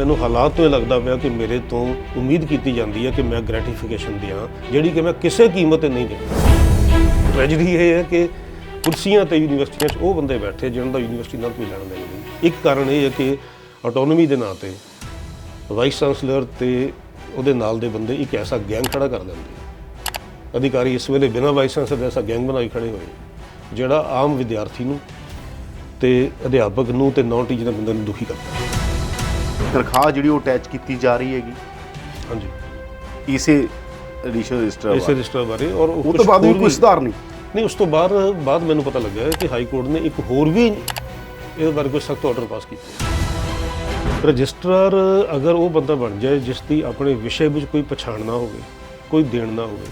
ਮੈਨੂੰ ਹਾਲਾਤ ਤੋਂ ਇਹ ਲੱਗਦਾ ਪਿਆ ਕਿ ਮੇਰੇ ਤੋਂ ਉਮੀਦ ਕੀਤੀ ਜਾਂਦੀ ਹੈ ਕਿ ਮੈਂ ਗ੍ਰੈਟੀਫਿਕੇਸ਼ਨ ਦਿਆਂ, ਜਿਹੜੀ ਕਿ ਮੈਂ ਕਿਸੇ ਕੀਮਤ ਤੇ ਨਹੀਂ ਦਿੰਦਾ। ਟ੍ਰੈਜਡੀ ਇਹ ਹੈ ਕਿ ਕੁਰਸੀਆਂ ਤੇ ਯੂਨੀਵਰਸਿਟੀਆਂ 'ਚ ਉਹ ਬੰਦੇ ਬੈਠੇ ਜਿਹਨਾਂ ਦਾ ਯੂਨੀਵਰਸਿਟੀ ਨਾਲ ਕੋਈ ਲੈਣਾ ਦੇਣਾ ਨਹੀਂ। ਇੱਕ ਕਾਰਨ ਇਹ ਹੈ ਕਿ ਆਟੋਨੋਮੀ ਦੇ ਨਾਂ ਤੇ ਵਾਈਸ ਚਾਂਸਲਰ ਤੇ ਉਹਦੇ ਨਾਲ ਦੇ ਬੰਦੇ ਇੱਕ ਐਸਾ ਗੈਂਗ ਖੜਾ ਕਰ ਦਿੰਦੇ ਅਧਿਕਾਰੀ ਇਸ ਵੇਲੇ ਬਿਨਾਂ ਵਾਈਸ ਚਾਂਸਲਰ ਦੇ ਐਸਾ ਗੈਂਗ ਬਣਾਈ ਖੜੇ ਹੋਏ ਜਿਹੜਾ ਆਮ ਵਿਦਿਆਰਥੀ ਨੂੰ ਤੇ ਅਧਿਆਪਕ ਨੂੰ ਤੇ ਨਾਨ ਟੀਚਰ ਬੰਦੇ ਨੂੰ ਦੁਖੀ ਕਰਦਾ। ਹੈ। ਤਨਖਾਹ ਜਿਹੜੀ ਉਹ ਅਟੈਚ ਕੀਤੀ ਜਾ ਰਹੀ ਹੈਗੀ। ਹਾਂਜੀ। ਇਸੇ ਰਜਿਸਟਰ ਰਜਿਸਟਰ ਇਸੇ ਰਜਿਸਟਰ ਬਾਰੇ ਔਰ ਉਹ ਤੋਂ ਕੁਛ ਬਾਅਦ ਵੀ ਹੋਰ ਕੋਈ ਸੁਧਾਰ ਨਹੀਂ। ਨਹੀਂ ਉਸ ਤੋਂ ਬਾਅਦ ਬਾਅਦ ਮੈਨੂੰ ਪਤਾ ਲੱਗਿਆ ਕਿ ਹਾਈ ਕੋਰਟ ਨੇ ਇੱਕ ਹੋਰ ਵੀ ਇਹਦੇ ਬਾਰੇ ਕੋਈ ਸਖਤ ਆਰਡਰ ਪਾਸ ਕੀਤਾ। ਰਜਿਸਟਰਾਰ ਅਗਰ ਉਹ ਬੰਦਾ ਬਣ ਜਾਏ ਜਿਸ ਦੀ ਆਪਣੇ ਵਿਸ਼ੇ ਵਿੱਚ ਕੋਈ ਪਛਾਣ ਨਾ ਹੋਵੇ ਕੋਈ ਦੇਣ ਨਾ ਹੋਵੇ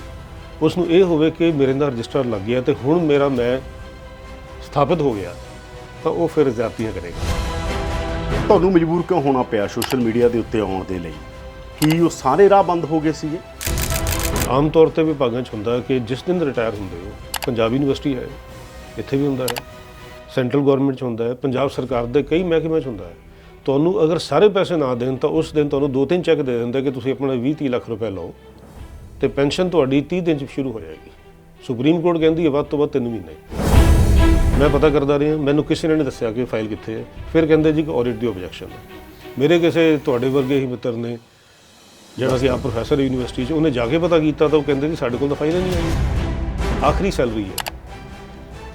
ਉਸ ਨੂੰ ਇਹ ਹੋਵੇ ਕਿ ਮੇਰੇ ਨਾਲ ਰਜਿਸਟਰ ਲੱਗ ਗਿਆ ਤੇ ਹੁਣ ਮੇਰਾ ਮੈਂ ਸਥਾਪਿਤ ਹੋ ਗਿਆ ਤਾਂ ਉਹ ਫਿਰ ਜ਼ਿਆਦਤੀਆਂ ਕਰੇਗਾ। ਤੁਹਾਨੂੰ ਮਜਬੂਰ ਕਿਉਂ ਹੋਣਾ ਪਿਆ ਸੋਸ਼ਲ ਮੀਡੀਆ ਦੇ ਉੱਤੇ ਆਉਣ ਦੇ ਲਈ? ਕੀ ਉਹ ਸਾਰੇ ਰਾਹ ਬੰਦ ਹੋ ਗਏ ਸੀਗੇ? ਆਮ ਤੌਰ ਤੇ ਵਿਭਾਗਾਂ 'ਚ ਹੁੰਦਾ ਕਿ ਜਿਸ ਦਿਨ ਰਿਟਾਇਰ ਹੁੰਦੇ ਹੋ, ਪੰਜਾਬ ਯੂਨੀਵਰਸਿਟੀ ਹੈ, ਇੱਥੇ ਵੀ ਹੁੰਦਾ ਹੈ। ਸੈਂਟਰਲ ਗਵਰਨਮੈਂਟ 'ਚ ਹੁੰਦਾ ਹੈ, ਪੰਜਾਬ ਸਰਕਾਰ ਦੇ ਕਈ ਮਹਿਕਮਿਆਂ 'ਚ ਹੁੰਦਾ ਹੈ। ਤੁਹਾਨੂੰ ਅਗਰ ਸਾਰੇ ਪੈਸੇ ਨਾ ਦੇਣ ਤਾਂ ਉਸ ਦਿਨ ਤੁਹਾਨੂੰ ਦੋ ਤਿੰਨ ਚੈੱਕ ਦੇ ਦਿੰਦਾ ਕਿ ਤੁਸੀਂ ਆਪਣਾ 20 30 ਲੱਖ ਰੁਪਏ ਲਓ ਤੇ ਪੈਨਸ਼ਨ ਤੁਹਾਡੀ 30 ਦਿਨ 'ਚ ਸ਼ੁਰੂ ਹੋ ਜਾਏਗੀ। ਸੁਪਰੀਮ ਕੋਰਟ ਕਹਿੰਦੀ ਹੈ ਵੱਧ ਤੋਂ ਵੱਧ 3 ਮਹੀਨੇ। ਮੈਂ ਪਤਾ ਕਰਦਾ ਰਿਹਾ, ਮੈਨੂੰ ਕਿਸੇ ਨੇ ਨਹੀਂ ਦੱਸਿਆ ਕਿ ਫਾਈਲ ਕਿੱਥੇ ਹੈ। ਫਿਰ ਕਹਿੰਦੇ ਜੀ ਕਿ ਆਡਿਟ ਦੀ ਆਬਜੈਕਸ਼ਨ ਹੈ। ਮੇਰੇ ਕਿਸੇ ਤੁਹਾਡੇ ਵਰਗੇ ਹੀ ਮਿੱਤਰ ਨੇ, ਜਿਹੜਾ ਸੀ ਆ ਪ੍ਰੋਫੈਸਰ ਯੂਨੀਵਰਸਿਟੀ 'ਚ, ਉਹਨੇ ਜਾ ਕੇ ਪਤਾ ਕੀਤਾ ਤਾਂ ਉਹ ਕਹਿੰਦੇ ਕਿ ਸਾਡੇ ਕੋਲ ਤਾਂ ਫਾਈਲ ਨਹੀਂ ਆਈ ਆਖਰੀ ਸੈਲਰੀ ਹੈ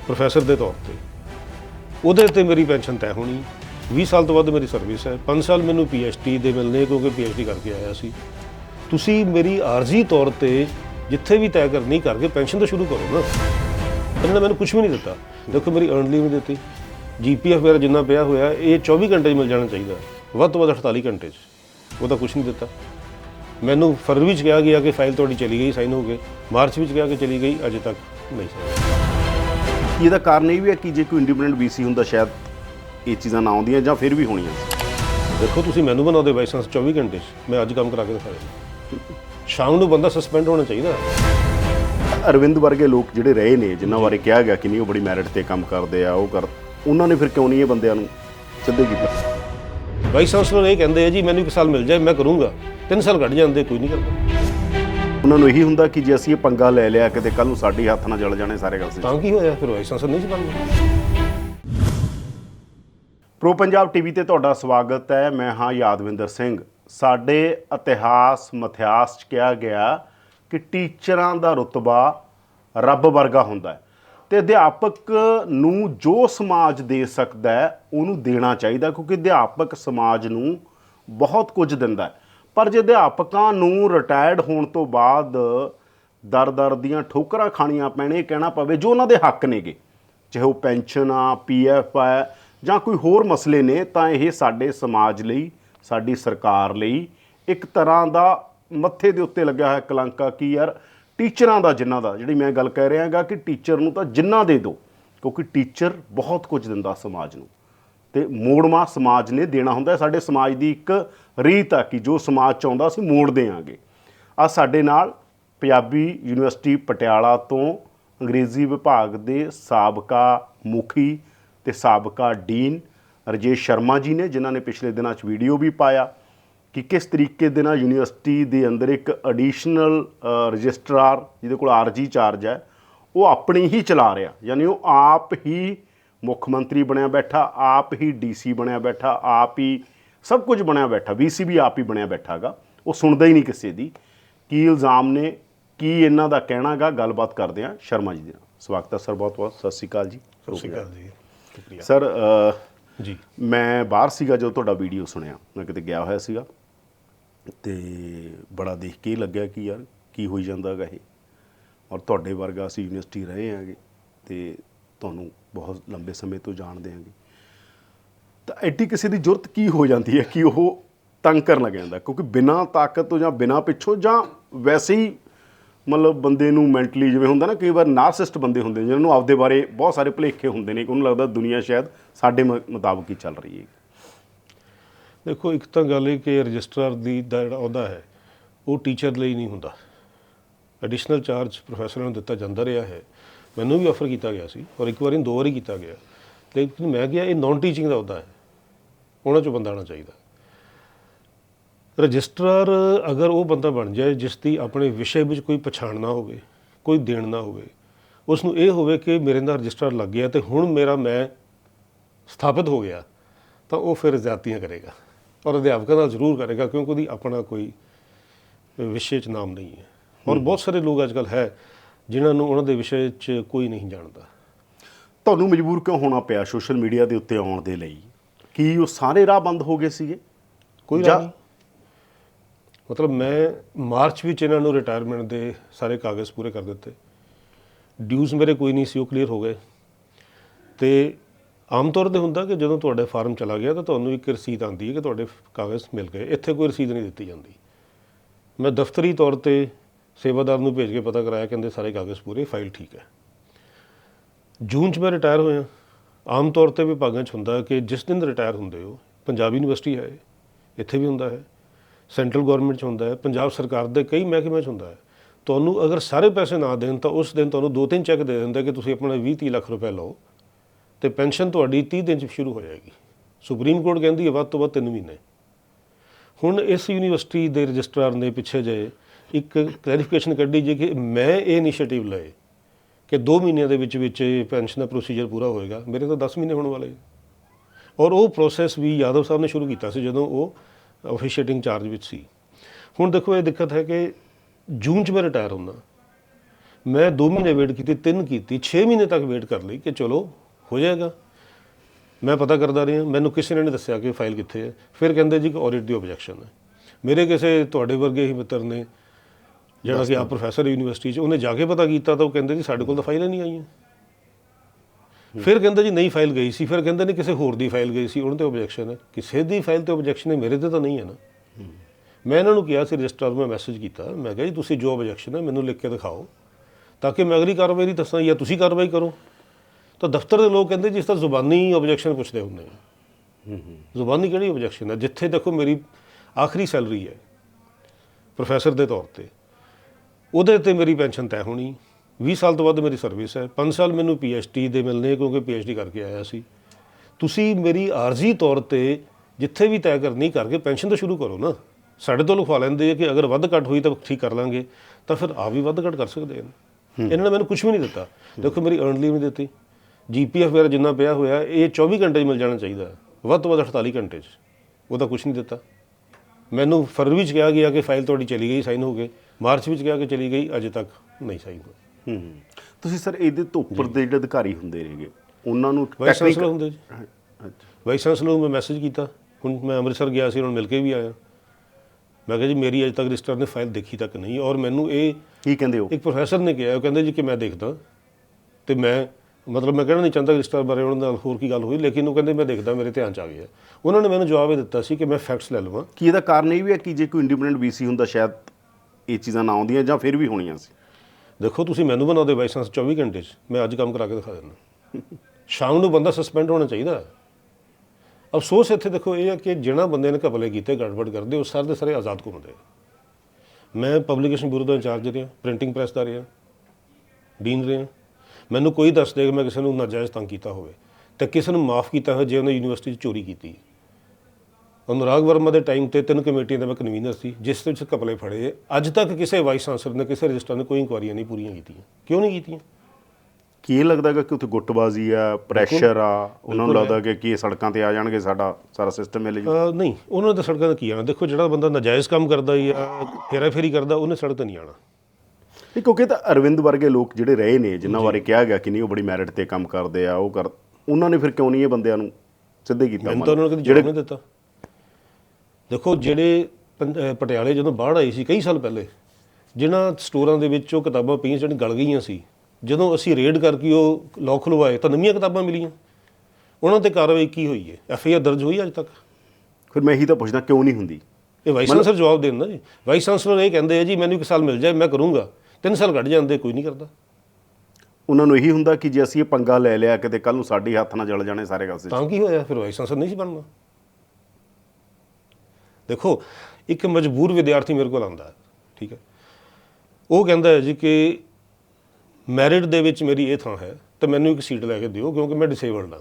ਪ੍ਰੋਫੈਸਰ ਦੇ ਤੌਰ ਤੇ। ਉਹਦੇ ਤੇ ਮੇਰੀ ਪੈਨਸ਼ਨ ਤੈਅ ਹੋਣੀ। 20 ਸਾਲ ਤੋਂ ਵੱਧ ਮੇਰੀ ਸਰਵਿਸ ਹੈ। 5 ਸਾਲ ਮੈਨੂੰ ਪੀਐਚਡੀ ਦੇ ਮਿਲਨੇ ਕਿਉਂਕਿ ਪੀਐਚਡੀ ਕਰਕੇ ਆਇਆ ਸੀ। ਤੁਸੀਂ ਮੇਰੀ ਆਰਜ਼ੀ ਤੌਰ ਤੇ ਜਿੱਥੇ ਵੀ ਤੈਅ ਕਰਨੀ, ਕਰਕੇ ਪੈਨਸ਼ਨ ਤਾਂ ਸ਼ੁਰੂ ਕਰੋ ਨਾ। ਇਹਨਾਂ ਨੇ ਮੈਨੂੰ ਕੁਝ ਵੀ ਨਹੀਂ ਦਿੱਤਾ। ਦੇਖੋ ਮੇਰੀ ਅਰਨ ਲੀਵ ਨਹੀਂ ਦਿੱਤੀ। ਜੀਪੀਐਫ ਮੇਰਾ ਜਿੰਨਾ ਪਿਆ ਹੋਇਆ ਇਹ 24 ਘੰਟੇ 'ਚ ਮਿਲ ਜਾਣਾ ਚਾਹੀਦਾ। ਵੱਧ ਤੋਂ ਵੱਧ 48 ਘੰਟੇ 'ਚ। ਉਹਦਾ ਕੁਝ ਨਹੀਂ ਦਿੱਤਾ। ਮੈਨੂੰ ਫਰਵਰੀ ਵਿੱਚ ਕਿਹਾ ਗਿਆ ਕਿ ਫਾਈਲ ਤੁਹਾਡੀ ਚਲੀ ਗਈ ਸਾਈਨ ਹੋ ਗਏ ਮਾਰਚ ਵਿੱਚ ਕਿਹਾ ਕਿ ਚਲੀ ਗਈ ਅਜੇ ਤੱਕ ਨਹੀਂ ਕੀ ਇਹਦਾ ਕਾਰਨ ਇਹ ਵੀ ਹੈ ਕਿ ਜੇ ਕੋਈ ਇੰਡੀਪੈਂਡੈਂਟ ਵੀਸੀ ਹੁੰਦਾ ਸ਼ਾਇਦ ਇਹ ਚੀਜ਼ਾਂ ਨਾ ਆਉਂਦੀਆਂ ਜਾਂ ਫਿਰ ਵੀ ਹੋਣੀਆਂ? ਦੇਖੋ ਤੁਸੀਂ ਮੈਨੂੰ ਬਣਾਉਂਦੇ ਬਾਈਸਾਂਸ 24 ਘੰਟੇ 'ਚ। ਮੈਂ ਅੱਜ ਕੰਮ ਕਰਾ ਕੇ ਦਿਖਾਇਆ ਸ਼ਾਮ ਨੂੰ ਬੰਦਾ ਸਸਪੈਂਡ ਹੋਣਾ ਚਾਹੀਦਾ। ਅਰਵਿੰਦ ਵਰਗੇ ਲੋਕ ਜਿਹੜੇ ਰਹੇ ਨੇ ਜਿਨ੍ਹਾਂ ਬਾਰੇ ਕਿਹਾ ਗਿਆ ਕਿ ਨਹੀਂ ਉਹ ਬੜੀ ਮੈਰਿਟ ਤੇ ਕੰਮ ਕਰਦੇ ਆ ਉਹ ਕਰ ਉਹਨਾਂ ਨੇ ਫਿਰ ਕਿਉਂ ਨਹੀਂ ਇਹ ਬੰਦਿਆਂ ਨੂੰ ਸਿੱਧੇ ਕੀਤਾ? ਵਾਈਸ ਚਾਂਸਲਰ ਇਹ ਕਹਿੰਦੇ ਆ ਜੀ ਮੈਨੂੰ ਇੱਕ ਸਾਲ ਮਿਲ ਜਾਏ ਮੈਂ ਕਰੂੰਗਾ। ਤਿੰਨ ਸਾਲ ਕੱਢ ਜਾਂਦੇ ਕੋਈ ਨਹੀਂ ਕਰਦਾ। ਉਹਨਾਂ ਨੂੰ ਇਹੀ ਹੁੰਦਾ ਕਿ ਜੇ ਅਸੀਂ ਇਹ ਪੰਗਾ ਲੈ ਲਿਆ ਕਿਤੇ ਕੱਲ ਨੂੰ ਸਾਡੇ ਹੱਥ ਨਾਲ ਜਲ ਜਾਣੇ ਸਾਰੇ ਗੱਲ ਸੀ ਤਾਂ ਕੀ ਹੋਇਆ? ਫਿਰ ਵਾਈਸ ਚਾਂਸਲਰ ਨਹੀਂ ਬਣਨਾ ਪ੍ਰੋ ਪੰਜਾਬ ਟੀਵੀ ਤੇ ਤੁਹਾਡਾ ਸਵਾਗਤ ਹੈ। ਮੈਂ ਹਾਂ ਯਾਦਵਿੰਦਰ ਸਿੰਘ। ਸਾਡੇ ਇਤਿਹਾਸ ਮਥਿਆਸ ਚ ਕਿਹਾ ਗਿਆ ਕਿ ਟੀਚਰਾਂ ਦਾ ਰੁਤਬਾ ਰੱਬ ਵਰਗਾ ਹੁੰਦਾ ਹੈ ਤੇ ਅਧਿਆਪਕ ਨੂੰ ਜੋ ਸਮਾਜ ਦੇ ਸਕਦਾ ਹੈ, ਉਹਨੂੰ ਦੇਣਾ ਚਾਹੀਦਾ, ਕਿਉਂਕਿ ਅਧਿਆਪਕ ਸਮਾਜ ਨੂੰ ਬਹੁਤ ਕੁਝ ਦਿੰਦਾ ਹੈ। ਪਰ ਜੇ ਅਧਿਆਪਕਾਂ ਨੂੰ ਰਿਟਾਇਰਡ ਹੋਣ ਤੋਂ ਬਾਅਦ ਦਰ-ਦਰ ਦੀਆਂ ਠੋਕਰਾਂ ਖਾਣੀਆਂ ਪੈਣ ਕਹਿਣਾ ਪਵੇ, ਜੋ ਉਹਨਾਂ ਦੇ ਹੱਕ ਨੇਗੇ, ਚਾਹੇ ਉਹ ਪੈਨਸ਼ਨ ਆ ਪੀਐਫ ਆ, ਜਾਂ ਕੋਈ ਹੋਰ ਮਸਲੇ ਨੇ, ਤਾਂ ਇਹ ਸਾਡੇ ਸਮਾਜ ਲਈ, ਸਾਡੀ ਸਰਕਾਰ ਲਈ ਇੱਕ ਤਰ੍ਹਾਂ ਦਾ ਮੱਥੇ ਦੇ ਉੱਤੇ ਲੱਗਿਆ ਹੋਇਆ ਕਲੰਕਾ ਕੀ ਯਾਰ? ਟੀਚਰਾਂ ਦਾ, ਜਿਨ੍ਹਾਂ ਦਾ। ਜਿਹੜੀ ਮੈਂ ਗੱਲ ਕਹਿ ਰਿਹਾ ਹੈਗਾ ਕਿ ਟੀਚਰ ਨੂੰ ਤਾਂ ਜਿੰਨਾ ਦੇ ਦਿਓ ਕਿਉਂਕਿ ਟੀਚਰ ਬਹੁਤ ਕੁਝ ਦਿੰਦਾ ਸਮਾਜ ਨੂੰ। ਤੇ ਮੋੜਮਾ ਸਮਾਜ ਨੇ ਦੇਣਾ ਹੁੰਦਾ ਸਾਡੇ ਸਮਾਜ ਦੀ ਇੱਕ ਰੀਤ ਆ ਕਿ ਜੋ ਸਮਾਜ 'ਚ ਆਉਂਦਾ ਅਸੀਂ ਮੋੜ ਦੇਵਾਂਗੇ। ਆ ਸਾਡੇ ਨਾਲ ਪੰਜਾਬੀ ਯੂਨੀਵਰਸਿਟੀ ਪਟਿਆਲਾ ਤੋਂ ਅੰਗਰੇਜ਼ੀ ਵਿਭਾਗ ਦੇ ਸਾਬਕਾ ਮੁਖੀ ਤੇ ਸਾਬਕਾ ਡੀਨ ਰਜੇਸ਼ ਸ਼ਰਮਾ ਜੀ ਨੇ, ਜਿਨ੍ਹਾਂ ਨੇ ਪਿਛਲੇ ਦਿਨਾਂ 'ਚ ਵੀਡੀਓ ਵੀ ਪਾਇਆ। ਕਿ ਕਿਸ ਤਰੀਕੇ ਦੇ ਨਾਲ ਯੂਨੀਵਰਸਿਟੀ ਦੇ ਅੰਦਰ ਇੱਕ ਐਡੀਸ਼ਨਲ ਰਜਿਸਟਰਾਰ ਜਿਹਦੇ ਕੋਲ ਆਰਜੀ ਚਾਰਜ ਹੈ ਉਹ ਆਪਣੀ ਹੀ ਚਲਾ ਰਿਹਾ। ਯਾਨੀ ਉਹ ਆਪ ਹੀ ਮੁੱਖ ਮੰਤਰੀ ਬਣਿਆ ਬੈਠਾ ਆਪ ਹੀ ਡੀਸੀ ਬਣਿਆ ਬੈਠਾ ਆਪ ਹੀ ਸਭ ਕੁਝ ਬਣਿਆ ਬੈਠਾ ਵੀਸੀ ਵੀ ਆਪ ਹੀ ਬਣਿਆ ਬੈਠਾਗਾ ਉਹ ਸੁਣਦਾ ਹੀ ਨਹੀਂ ਕਿਸੇ ਦੀ। ਕੀ ਇਲਜ਼ਾਮ ਨੇ ਕੀ ਇਹਨਾਂ ਦਾ ਕਹਿਣਾਗਾ ਗੱਲਬਾਤ ਕਰਦੇ ਆ ਸ਼ਰਮਾ ਜੀ ਦੇ ਨਾਲ। ਸਵਾਗਤ ਹੈ ਸਰ ਬਹੁਤ ਬਹੁਤ ਸਤਿ ਸ਼੍ਰੀ ਅਕਾਲ ਜੀ। ਸਤਿ ਸ਼੍ਰੀ ਅਕਾਲ ਜੀ। ਸ਼ੁਕਰੀਆ ਸਰ ਜੀ। ਮੈਂ ਬਾਹਰ ਸੀਗਾ ਜਦੋਂ ਤੁਹਾਡਾ ਵੀਡੀਓ ਸੁਣਿਆ। ਮੈਂ ਕਿਤੇ ਗਿਆ ਹੋਇਆ ਸੀਗਾ। ਤੇ ਬੜਾ ਦੇਖ ਕੇ ਹੀ ਲੱਗਿਆ ਕਿ ਯਾਰ ਕੀ ਹੋਈ ਜਾਂਦਾ ਹੈਗਾ ਇਹ। ਔਰ ਤੁਹਾਡੇ ਵਰਗਾ ਅਸੀਂ ਯੂਨੀਵਰਸਿਟੀ ਰਹੇ ਆਂਗੇ ਤੇ ਤੁਹਾਨੂੰ ਬਹੁਤ ਲੰਬੇ ਸਮੇਂ ਤੋਂ ਜਾਣਦੇ ਆਂਗੇ ਤਾਂ ਐਡੀ ਕਿਸੇ ਦੀ ਜ਼ਰੂਰਤ ਕੀ ਹੋ ਜਾਂਦੀ ਹੈ ਕਿ ਉਹ ਤੰਗ ਕਰਨ ਲੱਗ ਜਾਂਦਾ? ਕਿਉਂਕਿ ਬਿਨਾਂ ਤਾਕਤ ਤੋਂ ਜਾਂ ਬਿਨਾਂ ਪਿੱਛੋਂ ਜਾਂ ਵੈਸੇ ਹੀ ਮਤਲਬ ਬੰਦੇ ਨੂੰ ਮੈਂਟਲੀ ਜਿਵੇਂ ਹੁੰਦਾ ਨਾ, ਕਈ ਵਾਰ ਨਾਰਸਿਸਟ ਬੰਦੇ ਹੁੰਦੇ ਜਿਹਨਾਂ ਨੂੰ ਆਪਦੇ ਬਾਰੇ ਬਹੁਤ ਸਾਰੇ ਭੁਲੇਖੇ ਹੁੰਦੇ ਨੇ ਕਿ ਉਹਨੂੰ ਲੱਗਦਾ ਦੁਨੀਆ ਸ਼ਾਇਦ ਸਾਡੇ ਮ- ਮੁਤਾਬਕ ਹੀ ਚੱਲ ਰਹੀ ਹੈ। ਦੇਖੋ ਇੱਕ ਤਾਂ ਗੱਲ ਇਹ ਕਿ ਰਜਿਸਟਰਾਰ ਦੀ ਦਾ ਜਿਹੜਾ ਅਹੁਦਾ ਹੈ ਉਹ ਟੀਚਰ ਲਈ ਨਹੀਂ ਹੁੰਦਾ। ਐਡੀਸ਼ਨਲ ਚਾਰਜ ਪ੍ਰੋਫੈਸਰਾਂ ਨੂੰ ਦਿੱਤਾ ਜਾਂਦਾ ਰਿਹਾ ਹੈ। ਮੈਨੂੰ ਵੀ ਆਫਰ ਕੀਤਾ ਗਿਆ ਸੀ ਔਰ ਇੱਕ ਵਾਰੀ ਨਹੀਂ, ਦੋ ਵਾਰੀ ਕੀਤਾ ਗਿਆ। ਲੇਕਿਨ ਮੈਂ ਕਿਹਾ ਇਹ ਨਾਨ ਟੀਚਿੰਗ ਦਾ ਅਹੁਦਾ ਹੈ। ਉਹਨਾਂ ਚੋਂ ਬੰਦਾ ਆਉਣਾ ਚਾਹੀਦਾ। ਰਜਿਸਟਰਾਰ ਅਗਰ ਉਹ ਬੰਦਾ ਬਣ ਜਾਏ ਜਿਸ ਦੀ ਆਪਣੇ ਵਿਸ਼ੇ ਵਿੱਚ ਕੋਈ ਪਛਾਣ ਨਾ ਹੋਵੇ ਕੋਈ ਦੇਣ ਨਾ ਹੋਵੇ ਉਸ ਨੂੰ ਇਹ ਹੋਵੇ ਕਿ ਮੇਰੇ ਨਾਲ ਰਜਿਸਟਰਾਰ ਲੱਗ ਗਿਆ ਤੇ ਹੁਣ ਮੇਰਾ ਮੈਂ ਸਥਾਪਿਤ ਹੋ ਗਿਆ ਤਾਂ ਉਹ ਫਿਰ ਜ਼ਿਆਦਤੀਆਂ ਕਰੇਗਾ। ਔਰ ਅਧਿਆਪਕਾਂ ਨਾਲ ਜ਼ਰੂਰ ਕਰੇਗਾ ਕਿਉਂਕਿ ਉਹਦੀ ਆਪਣਾ ਕੋਈ ਵਿਸ਼ੇ 'ਚ ਨਾਮ ਨਹੀਂ ਹੈ। ਔਰ ਬਹੁਤ ਸਾਰੇ ਲੋਕ ਅੱਜਕੱਲ ਹੈ ਜਿਨ੍ਹਾਂ ਨੂੰ ਉਹਨਾਂ ਦੇ ਵਿਸ਼ੇ 'ਚ ਕੋਈ ਨਹੀਂ ਜਾਣਦਾ। ਤੁਹਾਨੂੰ ਮਜਬੂਰ ਕਿਉਂ ਹੋਣਾ ਪਿਆ ਸੋਸ਼ਲ ਮੀਡੀਆ ਦੇ ਉੱਤੇ ਆਉਣ ਦੇ ਲਈ? ਕੀ ਉਹ ਸਾਰੇ ਰਾਹ ਬੰਦ ਹੋ ਗਏ ਸੀਗੇ? ਕੋਈ ਰਾਹ ਨਹੀਂ। ਮਤਲਬ ਮੈਂ ਮਾਰਚ ਵਿੱਚ ਇਹਨਾਂ ਨੂੰ ਰਿਟਾਇਰਮੈਂਟ ਦੇ ਸਾਰੇ ਕਾਗਜ਼ ਪੂਰੇ ਕਰ ਦਿੱਤੇ। ਡਿਊਜ਼ ਮੇਰੇ ਕੋਈ ਨਹੀਂ ਸੀ ਉਹ ਕਲੀਅਰ ਹੋ ਗਏ। ਤੇ ਆਮ ਤੌਰ ਤੇ ਹੁੰਦਾ ਕਿ ਜਦੋਂ ਤੁਹਾਡੇ ਫਾਰਮ ਚਲਾ ਗਿਆ ਤਾਂ ਤੁਹਾਨੂੰ ਇੱਕ ਰਸੀਦ ਆਉਂਦੀ ਹੈ ਕਿ ਤੁਹਾਡੇ ਕਾਗਜ਼ ਮਿਲ ਗਏ। ਇੱਥੇ ਕੋਈ ਰਸੀਦ ਨਹੀਂ ਦਿੱਤੀ ਜਾਂਦੀ। ਮੈਂ ਦਫ਼ਤਰੀ ਤੌਰ ਤੇ ਸੇਵਾਦਾਰ ਨੂੰ ਭੇਜ ਕੇ ਪਤਾ ਕਰਾਇਆ, ਕਹਿੰਦੇ ਸਾਰੇ ਕਾਗਜ਼ ਪੂਰੇ, ਫਾਈਲ ਠੀਕ ਹੈ। ਜੂਨ 'ਚ ਮੈਂ ਰਿਟਾਇਰ ਹੋਇਆ। ਆਮ ਤੌਰ ਤੇ ਵਿਭਾਗਾਂ 'ਚ ਹੁੰਦਾ ਕਿ ਜਿਸ ਦਿਨ ਰਿਟਾਇਰ ਹੁੰਦੇ ਹੋ, ਪੰਜਾਬ ਯੂਨੀਵਰਸਿਟੀ ਹੈ ਇੱਥੇ ਵੀ ਹੁੰਦਾ ਹੈ। ਸੈਂਟਰਲ ਗਵਰਨਮੈਂਟ 'ਚ ਹੁੰਦਾ ਹੈ, ਪੰਜਾਬ ਸਰਕਾਰ ਦੇ ਕਈ ਮਹਿਕਮਿਆਂ 'ਚ ਹੁੰਦਾ ਹੈ। ਤੁਹਾਨੂੰ ਅਗਰ ਸਾਰੇ ਪੈਸੇ ਨਾ ਦੇਣ ਤਾਂ ਉਸ ਦਿਨ ਤੁਹਾਨੂੰ ਦੋ ਤਿੰਨ ਚੈੱਕ ਦੇ ਦਿੰਦੇ ਕਿ ਤੁਸੀਂ ਆਪਣਾ 20 30 ਲੱਖ ਰੁਪਏ ਲਓ। ਤੇ ਪੈਨਸ਼ਨ ਤੁਹਾਡੀ 30 ਦਿਨ 'ਚ ਸ਼ੁਰੂ ਹੋ ਜਾਏਗੀ। ਸੁਪਰੀਮ ਕੋਰਟ ਕਹਿੰਦੀ ਹੈ ਵੱਧ ਤੋਂ ਵੱਧ 3 ਮਹੀਨੇ। ਹੁਣ ਇਸ ਯੂਨੀਵਰਸਿਟੀ ਦੇ ਰਜਿਸਟਰਾਰ ਨੇ ਪਿੱਛੇ ਜੇ ਇੱਕ ਕਲੈਰੀਫਿਕੇਸ਼ਨ ਕੱਢੀ ਜੇ ਕਿ ਮੈਂ ਇਹ ਇਨੀਸ਼ੀਏਟਿਵ ਲਏ ਕਿ 2 ਮਹੀਨਿਆਂ ਦੇ ਵਿੱਚ ਵਿੱਚ ਪੈਨਸ਼ਨ ਦਾ ਪ੍ਰੋਸੀਜਰ ਪੂਰਾ ਹੋਏਗਾ। ਮੇਰੇ ਤਾਂ 10 ਮਹੀਨੇ ਹੋਣ ਵਾਲੇ ਔਰ ਉਹ ਪ੍ਰੋਸੈਸ ਵੀ ਯਾਦਵ ਸਾਹਿਬ ਨੇ ਸ਼ੁਰੂ ਕੀਤਾ ਸੀ ਜਦੋਂ ਉਹ ਅਫੀਸ਼ੀਏਟਿੰਗ ਚਾਰਜ ਵਿੱਚ ਸੀ। ਹੁਣ ਦੇਖੋ, ਇਹ ਦਿੱਕਤ ਹੈ ਕਿ ਜੂਨ 'ਚ ਮੈਂ ਰਿਟਾਇਰ ਹੁੰਦਾ। ਮੈਂ 2 ਮਹੀਨੇ ਵੇਟ ਕੀਤੀ 3 ਕੀਤੀ 6 ਮਹੀਨੇ ਤੱਕ ਵੇਟ ਕਰ ਲਈ ਕਿ ਚਲੋ ਹੋ ਜਾਏਗਾ। ਮੈਂ ਪਤਾ ਕਰਦਾ ਰਿਹਾ ਮੈਨੂੰ ਕਿਸੇ ਨੇ ਨਹੀਂ ਦੱਸਿਆ ਕਿ ਫਾਈਲ ਕਿੱਥੇ ਹੈ। ਫਿਰ ਕਹਿੰਦੇ ਜੀ ਕਿ ਆਡਿਟ ਦੀ ਆਬਜੈਕਸ਼ਨ ਹੈ। ਮੇਰੇ ਕਿਸੇ ਤੁਹਾਡੇ ਵਰਗੇ ਹੀ ਮਿੱਤਰ ਨੇ ਜਿਹੜਾ ਕਿ ਆ ਪ੍ਰੋਫੈਸਰ ਯੂਨੀਵਰਸਿਟੀ 'ਚ ਉਹਨੇ ਜਾ ਕੇ ਪਤਾ ਕੀਤਾ ਤਾਂ ਉਹ ਕਹਿੰਦੇ ਜੀ ਸਾਡੇ ਕੋਲ ਤਾਂ ਫਾਈਲਾਂ ਨਹੀਂ ਆਈਆਂ ਫਿਰ ਕਹਿੰਦੇ ਜੀ ਨਹੀਂ ਫਾਈਲ ਗਈ ਸੀ ਫਿਰ ਕਹਿੰਦੇ ਨੇ ਕਿਸੇ ਹੋਰ ਦੀ ਫਾਈਲ ਗਈ ਸੀ ਉਹਨਾਂ ਤੇ ਆਬਜੈਕਸ਼ਨ ਹੈ। ਕਿਸੇ ਦੀ ਫਾਈਲ ਤੇ ਆਬਜੈਕਸ਼ਨ ਹੈ ਮੇਰੇ ਤੇ ਤਾਂ ਨਹੀਂ ਹੈ ਨਾ। ਮੈਂ ਇਹਨਾਂ ਨੂੰ ਕਿਹਾ ਸੀ ਰਜਿਸਟਰ ਨੂੰ ਮੈਂ ਮੈਸੇਜ ਕੀਤਾ। ਮੈਂ ਕਿਹਾ ਜੀ ਤੁਸੀਂ ਜੋ ਆਬਜੈਕਸ਼ਨ ਹੈ ਮੈਨੂੰ ਲਿਖ ਕੇ ਦਿਖਾਓ। ਤਾਂ ਕਿ ਮੈਂ ਅਗਲੀ ਕਾਰਵਾਈ ਦੀ ਦੱਸਾਂ ਜਾਂ ਤੁਸੀਂ ਕਾਰਵਾਈ ਕਰੋ। ਤਾਂ ਦਫ਼ਤਰ ਦੇ ਲੋਕ ਕਹਿੰਦੇ ਜਿਸ ਤਰ੍ਹਾਂ ਜ਼ੁਬਾਨੀ ਆਬਜੈਕਸ਼ਨ ਪੁੱਛਦੇ ਹੁੰਦੇ ਆ। ਜ਼ੁਬਾਨੀ ਕਿਹੜੀ ਆਬਜੈਕਸ਼ਨ ਹੈ? ਜਿੱਥੇ ਦੇਖੋ ਮੇਰੀ ਆਖਰੀ ਸੈਲਰੀ ਹੈ ਪ੍ਰੋਫੈਸਰ ਦੇ ਤੌਰ ਤੇ। ਉਹਦੇ ਤੇ ਮੇਰੀ ਪੈਨਸ਼ਨ ਤੈਅ ਹੋਣੀ। 20 ਸਾਲ ਤੋਂ ਵੱਧ ਮੇਰੀ ਸਰਵਿਸ ਹੈ। 5 ਸਾਲ ਮੈਨੂੰ ਪੀਐਚਡੀ ਦੇ ਮਿਲਨੇ ਕਿਉਂਕਿ ਪੀਐਚਡੀ ਕਰਕੇ ਆਇਆ ਸੀ। ਤੁਸੀਂ ਮੇਰੀ ਆਰਜ਼ੀ ਤੌਰ ਤੇ ਜਿੱਥੇ ਵੀ ਤੈਅ ਕਰਨੀ ਕਰਕੇ ਪੈਨਸ਼ਨ ਤਾਂ ਸ਼ੁਰੂ ਕਰੋ ਨਾ। ਸਾਡੇ ਤੋਂ ਲਿਖਵਾ ਲੈਂਦੇ ਆ ਕਿ ਅਗਰ ਵੱਧ ਘੱਟ ਹੋਈ ਤਾਂ ਠੀਕ ਕਰ ਲਾਂਗੇ। ਤਾਂ ਫਿਰ ਆ ਵੀ ਵੱਧ ਘੱਟ ਕਰ ਸਕਦੇ ਹਨ। ਇਹਨਾਂ ਨੇ ਮੈਨੂੰ ਕੁਝ ਵੀ ਨਹੀਂ ਦਿੱਤਾ। ਦੇਖੋ ਮੇਰੀ ਅਰਨ ਲੀਵ ਨਹੀਂ ਦਿੱਤੀ। ਜੀਪੀਐਫ ਮੇਰਾ ਜਿੰਨਾ ਪਿਆ ਹੋਇਆ ਇਹ 24 ਘੰਟੇ 'ਚ ਮਿਲ ਜਾਣਾ ਚਾਹੀਦਾ। ਵੱਧ ਤੋਂ ਵੱਧ 48 ਘੰਟੇ 'ਚ। ਉਹਦਾ ਕੁਝ ਨਹੀਂ ਦਿੱਤਾ। ਮੈਨੂੰ ਫਰਵਰੀ ਵਿੱਚ ਕਿਹਾ ਗਿਆ ਕਿ ਫਾਈਲ ਤੁਹਾਡੀ ਚਲੀ ਗਈ ਸਾਈਨ ਹੋ ਗਏ। ਮਾਰਚ ਵਿੱਚ ਕਿਹਾ ਕਿ ਚਲੀ ਗਈ ਅਜੇ ਤੱਕ ਨਹੀਂ ਸਾਈਨ ਹੋਈ। ਹੂੰ ਤੁਸੀਂ ਸਰ ਇਹਦੇ ਤੋਂ ਉੱਪਰ ਦੇ ਜਿਹੜੇ ਅਧਿਕਾਰੀ ਹੁੰਦੇ ਨੇਗੇ ਉਹਨਾਂ ਨੂੰ ਵਾਈਸ ਚਾਂਸਲਰ ਹੁੰਦੇ ਜੀ। ਅੱਛਾ। ਵਾਈਸ ਚਾਂਸਲਰ ਨੂੰ ਮੈਂ ਮੈਸੇਜ ਕੀਤਾ। ਹੁਣ ਮੈਂ ਅੰਮ੍ਰਿਤਸਰ ਗਿਆ ਸੀ ਉਹਨਾਂ ਨੂੰ ਮਿਲ ਕੇ ਵੀ ਆਇਆ। ਮੈਂ ਕਿਹਾ ਜੀ ਮੇਰੀ ਅਜੇ ਤੱਕ ਰਜਿਸਟਰ ਨੇ ਫਾਈਲ ਦੇਖੀ ਤੱਕ ਨਹੀਂ। ਔਰ ਮੈਨੂੰ ਇਹ ਕੀ ਕਹਿੰਦੇ ਹੋ? ਇੱਕ ਪ੍ਰੋਫੈਸਰ ਨੇ ਕਿਹਾ ਉਹ ਕਹਿੰਦੇ ਜੀ ਕਿ ਮੈਂ ਦੇਖਦਾ। ਤੇ ਮੈਂ ਮਤਲਬ ਮੈਂ ਕਹਿਣਾ ਨਹੀਂ ਚਾਹੁੰਦਾ ਰਜਿਸਟਰ ਬਾਰੇ ਉਹਨਾਂ ਨਾਲ ਹੋਰ ਕੀ ਗੱਲ ਹੋਈ ਲੇਕਿਨ ਉਹ ਕਹਿੰਦੇ ਮੈਂ ਦੇਖਦਾ ਮੇਰੇ ਧਿਆਨ ਚ ਆ ਗਿਆ। ਉਹਨਾਂ ਨੇ ਮੈਨੂੰ ਜਵਾਬ ਇਹ ਦਿੱਤਾ ਸੀ ਕਿ ਮੈਂ ਫੈਕਟਸ ਲੈ ਲਵਾਂ। ਕੀ ਇਹਦਾ ਕਾਰਨ ਇਹ ਵੀ ਹੈ ਕਿ ਜੇ ਕੋਈ ਇੰਡੀਪੈਂਡੈਂਟ ਵੀਸੀ ਹੁੰਦਾ ਸ਼ਾਇਦ ਇਹ ਚੀਜ਼ਾਂ ਨਾ ਆਉਂਦੀਆਂ ਜਾਂ ਫਿਰ ਵੀ ਹੋਣੀਆਂ ਸੀ? ਦੇਖੋ ਤੁਸੀਂ ਮੈਨੂੰ ਬਣਾ ਦਿਓ ਲਾਇਸੈਂਸ 24 ਘੰਟੇ 'ਚ ਮੈਂ ਅੱਜ ਕੰਮ ਕਰਾ ਕੇ ਦਿਖਾ ਦਿੰਦਾ। ਸ਼ਾਮ ਨੂੰ ਬੰਦਾ ਸਸਪੈਂਡ ਹੋਣਾ ਚਾਹੀਦਾ। ਅਫਸੋਸ ਇੱਥੇ ਦੇਖੋ ਇਹ ਹੈ ਕਿ ਜਿਹਨਾਂ ਬੰਦੇ ਨੇ ਘਪਲੇ ਕੀਤੇ ਗੜਬੜ ਕਰਦੇ ਉਹ ਸਾਰੇ ਦੇ ਸਾਰੇ ਆਜ਼ਾਦ ਘੁੰਮਦੇ। ਮੈਂ ਪਬਲੀਕੇਸ਼ਨ ਬਿਊਰੋ ਦਾ ਇੰਚਾਰਜ ਰਿਹਾ ਪ੍ਰਿੰਟਿੰਗ ਪ੍ਰੈਸ ਦਾ ਰਿਹਾ ਡੀਨ ਰਿਹਾ। ਮੈਨੂੰ ਕੋਈ ਦੱਸ ਦੇ ਕਿ ਮੈਂ ਕਿਸੇ ਨੂੰ ਨਾਜਾਇਜ਼ ਤੰਗ ਕੀਤਾ ਹੋਵੇ ਤੇ ਕਿਸੇ ਨੂੰ ਮਾਫ ਕੀਤਾ ਹੋਵੇ ਜੇ ਉਹਨੇ ਯੂਨੀਵਰਸਿਟੀ 'ਚ ਚੋਰੀ ਕੀਤੀ। ਅਨੁਰਾਗ ਵਰਮਾ ਦੇ ਟਾਈਮ ਤੇ ਤਿੰਨ ਕਮੇਟੀਆਂ ਦਾ ਮੈਂ ਕਨਵੀਨਰ ਸੀ ਜਿਸ ਵਿੱਚ ਘਪਲੇ ਫੜੇ। ਅੱਜ ਤੱਕ ਕਿਸੇ ਵਾਈਸ ਚਾਂਸਲਰ ਨੇ ਕਿਸੇ ਰਜਿਸਟਰ ਨੇ ਕੋਈ ਇਨਕੁਆਰੀਆਂ ਨਹੀਂ ਪੂਰੀਆਂ ਕੀਤੀਆਂ। ਕਿਉਂ ਨਹੀਂ ਕੀਤੀਆਂ? ਕੀ ਇਹ ਲੱਗਦਾ ਕਿ ਉੱਥੇ ਗੁੱਟਬਾਜ਼ੀ ਆ ਪ੍ਰੈਸ਼ਰ ਆ? ਉਹਨਾਂ ਨੂੰ ਲੱਗਦਾ ਕਿ ਕੀ ਇਹ ਸੜਕਾਂ ਤੇ ਆ ਜਾਣਗੇ ਸਾਡਾ ਸਾਰਾ ਸਿਸਟਮ ਮਿਲ ਜੂ? ਨਹੀਂ ਉਹਨਾਂ ਨੇ ਤਾਂ ਸੜਕਾਂ ਤੇ ਕੀ ਆਣਾ ਦੇਖੋ ਜਿਹੜਾ ਬੰਦਾ ਨਾਜਾਇਜ਼ ਕੰਮ ਕਰਦਾ ਜਾਂ ਫੇਰਾ ਫੇਰੀ ਕਰਦਾ ਉਹਨੇ ਸੜਕ ਤੇ ਨਹੀਂ ਆਣਾ ਇਹ ਕਿਉਂਕਿ ਤਾਂ ਅਰਵਿੰਦ ਵਰਗੇ ਲੋਕ ਜਿਹੜੇ ਰਹੇ ਨੇ ਜਿਨ੍ਹਾਂ ਬਾਰੇ ਕਿਹਾ ਗਿਆ ਕਿ ਨਹੀਂ ਉਹ ਬੜੀ ਮੈਰਿਟ ਤੇ ਕੰਮ ਕਰਦੇ ਆ ਉਹ ਕਰ ਉਹਨਾਂ ਨੇ ਫਿਰ ਕਿਉਂ ਨਹੀਂ ਇਹ ਬੰਦਿਆਂ ਨੂੰ ਸਿੱਧੇ ਕੀਤਾ ਮੈਨੂੰ ਤਾਂ ਉਹਨਾਂ ਨੇ ਕਦੀ ਜਵਾਬ ਨਹੀਂ ਦਿੱਤਾ। ਦੇਖੋ ਜਿਹੜੇ ਪਟਿਆਲੇ ਜਦੋਂ ਬਾੜ ਆਈ ਸੀ ਕਈ ਸਾਲ ਪਹਿਲੇ ਜਿਨ੍ਹਾਂ ਸਟੋਰਾਂ ਦੇ ਵਿੱਚ ਉਹ ਕਿਤਾਬਾਂ ਪਈਆਂ ਜਿਹੜੀਆਂ ਗਲ ਗਈਆਂ ਸੀ ਜਦੋਂ ਅਸੀਂ ਰੇਡ ਕਰਕੇ ਉਹ ਲੋਕ ਖੁਲਵਾਏ ਤਾਂ ਨਵੀਆਂ ਕਿਤਾਬਾਂ ਮਿਲੀਆਂ। ਉਹਨਾਂ ਤੇ ਕਾਰਵਾਈ ਕੀ ਹੋਈ ਹੈ? ਐਫ ਆਈ ਆਰ ਦਰਜ ਹੋਈ ਅੱਜ ਤੱਕ? ਫਿਰ ਮੈਂ ਇਹੀ ਤਾਂ ਪੁੱਛਦਾ ਕਿਉਂ ਨਹੀਂ ਹੁੰਦੀ? ਇਹ ਵਾਈਸ ਚਾਂਸਲਰ ਜਵਾਬ ਦੇਣ ਨਾ ਜੀ। ਵਾਈਸ ਚਾਂਸਲਰ ਇਹ ਕਹਿੰਦੇ ਆ ਜੀ ਮੈਨੂੰ ਇੱਕ ਸਾਲ ਮਿਲ ਜਾਏ ਮੈਂ ਕਰੂੰਗਾ। ਤਿੰਨ ਸਾਲ ਕੱਢ ਜਾਂਦੇ ਕੋਈ ਨਹੀਂ ਕਰਦਾ। ਉਹਨਾਂ ਨੂੰ ਇਹੀ ਹੁੰਦਾ ਕਿ ਜੇ ਅਸੀਂ ਇਹ ਪੰਗਾ ਲੈ ਲਿਆ ਕਿਤੇ ਕੱਲ ਨੂੰ ਸਾਡੇ ਹੱਥ ਨਾਲ ਜਲ ਜਾਣੇ ਸਾਰੇ ਕਾਸੇ ਤਾਂ ਕੀ ਹੋਇਆ? ਫਿਰ ਵਾਈਸ ਚਾਂਸਲਰ ਨਹੀਂ ਸੀ ਬਣਨਾ। ਦੇਖੋ ਇੱਕ ਮਜਬੂਰ ਵਿਦਿਆਰਥੀ ਮੇਰੇ ਕੋਲ ਆਉਂਦਾ ਠੀਕ ਹੈ। ਉਹ ਕਹਿੰਦਾ ਹੈ ਜੀ ਕਿ ਮੈਰਿਟ ਦੇ ਵਿੱਚ ਮੇਰੀ ਇਹ ਥਾਂ ਹੈ ਤੇ ਮੈਨੂੰ ਇੱਕ ਸੀਟ ਲੈ ਕੇ ਦਿਓ ਕਿਉਂਕਿ ਮੈਂ ਡਿਸੇਬਲਡ ਹਾਂ।